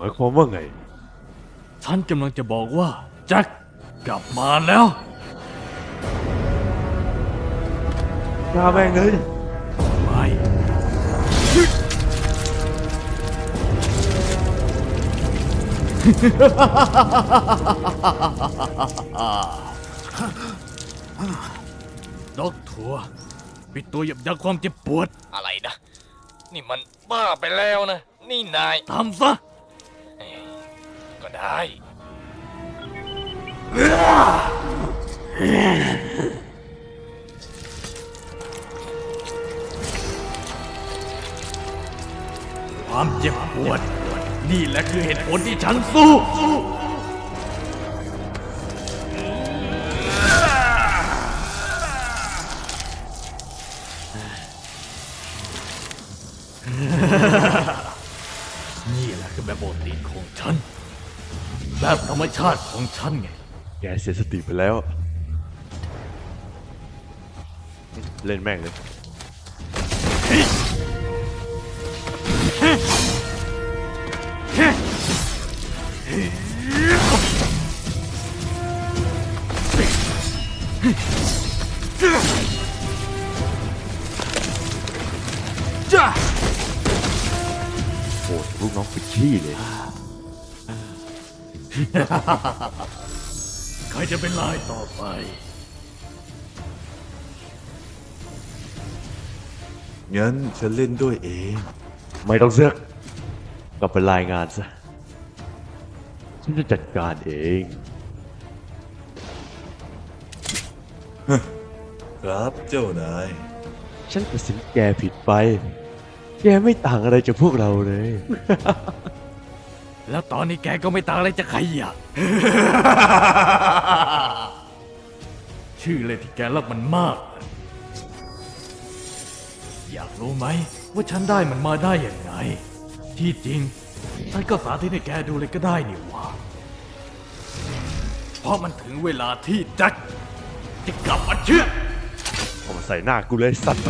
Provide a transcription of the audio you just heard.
หมายความว่าไง ฉันกำลังจะบอกว่า แจ็คกลับมาแล้วยาแม่งเลยไม่ด็อกทัวร์ปิดตัวยับยั้งความเจ็บปวด อะไรนะ นี่มันบ้าไปแล้วนะ นี่นายทำซะเอ้ยก็ ได้ ความเจ็บปวด นี่แหละคือเหตุผลที่ฉันสู้นี่แหละคือแบบโบตีนของฉัน แบบธรรมชาติของฉันไง แกเสียสติไปแล้ว เล่นแม่งเลยจ้าโอ้ลูกน้องปิดขี้เลย ใครจะเป็นลายต่อไป งั้นฉันเล่นด้วยเอง ไม่ต้องเสือกกลับไปรายงานซะ ฉันจะจัดการเอง ครับเจ้านาย ฉันตัดสินแกผิดไป แกไม่ต่างอะไรจากพวกเราเลย แล้วตอนนี้แกก็ไม่ต่างอะไรจะใครอะ ชื่อเลยที่แกรักมันมาก อยากรู้ไหม ว่าฉันได้มันมาได้อยังไง ที่จริง ฉันก็สาธิตให้แกดูเลยก็ได้นี่หว่าเพราะมันถึงเวลาที่แจ็คจะกลับมาเชื่อเอามาใส่หน้ากูเลยสัตว์